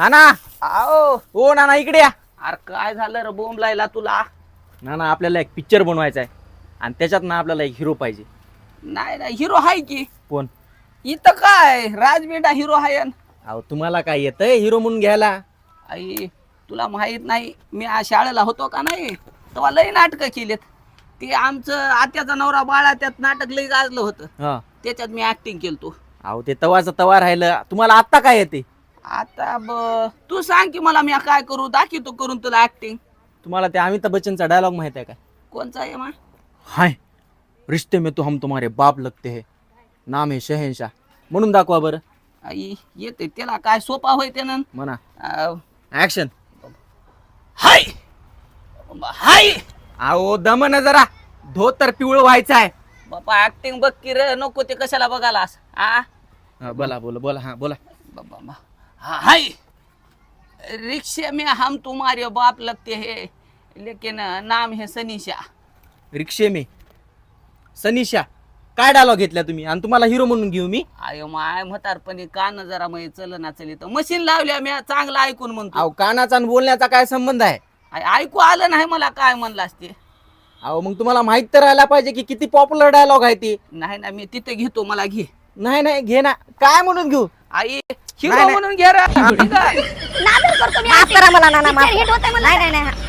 नाना. आओ. ओ नाना इकडे या. अरे काय झालं रे बोंब लायला तुला? नाना आपल्याला एक पिक्चर बनवायचा आहे आणि त्याच्यात ना आपल्याला एक हिरो पाहिजे. नाही नाही हिरो हाय की. कोण? इथं काय? राजबेटा हिरो हाय अन. अहो तुम्हाला काय येतंय हिरो म्हणून घ्यायला? आई तुला माहीत नाही मी आज शाळेला होतो का नाही? तेव्हा लई नाटकं केलेत. ते आमचं आत्याचा नवरा बाळा त्यात नाटक लई गाजलं होतं. हा. त्याच्यात मी ऍक्टिंग केलतो. अहो ते तवाचं तवा राहिलं. तुम्हाला आत्ता काय येते? आता ब तू सांग की मला मी काय करू दाखवतो करून तुला ऍक्टिंग तुम्हाला ते अमिताभ बच्चनचा डायलॉग माहीत आहे का? कोणचा आहे मा? हाय रिश्ते में तो हम तुम्हारे बाप लगते हैं. नाम है शहनशाह. म्हणून दाखवा बरं. आई येते त्याला काय सोपा होय त्यानं? म्हणा. अं, ऍक्शन हाय! हाय! अहो दम ना जरा. धोतर पिवळ व्हायचं आहे. बापा ऍक्टिंग बघ की रे नको ते कशाला बघालास हा हा, बोला बोला बोला हा बोला. बाबा हा- हाय! रिक्शे में हम तुम्हारे बाप लगते हैं लेकिन नाम है सनीशा. रिक्षे में. सनिशा काय डायलॉग घेतल्या तुम्ही? आणि तुम्हाला हिरो म्हणून घेऊ मी? आयो माय म्हातारपणी कान जरा मग चल ना चली तर. मशीन लावल्या मी चांगलं ऐकून म्हणतो. अहो कानाचा आणि बोलण्याचा काय संबंध आहे? आय- ऐकू आलं नाही मला काय म्हणलास ते? अहो मग तुम्हाला माहीत तर राहायला पाहिजे की किती पॉप्युलर डायलॉग आहे ती. नाही ना मी तिथे घेतो मला घे. नाही नाही घे ना. काय म्हणून घेऊ? आई नाही, हिरो नाही. म्हणून घे रे. ठीक आहे. नादर करतो मी माफ करा मला नाना माफ हिट होतंय मला नाही नाही नाही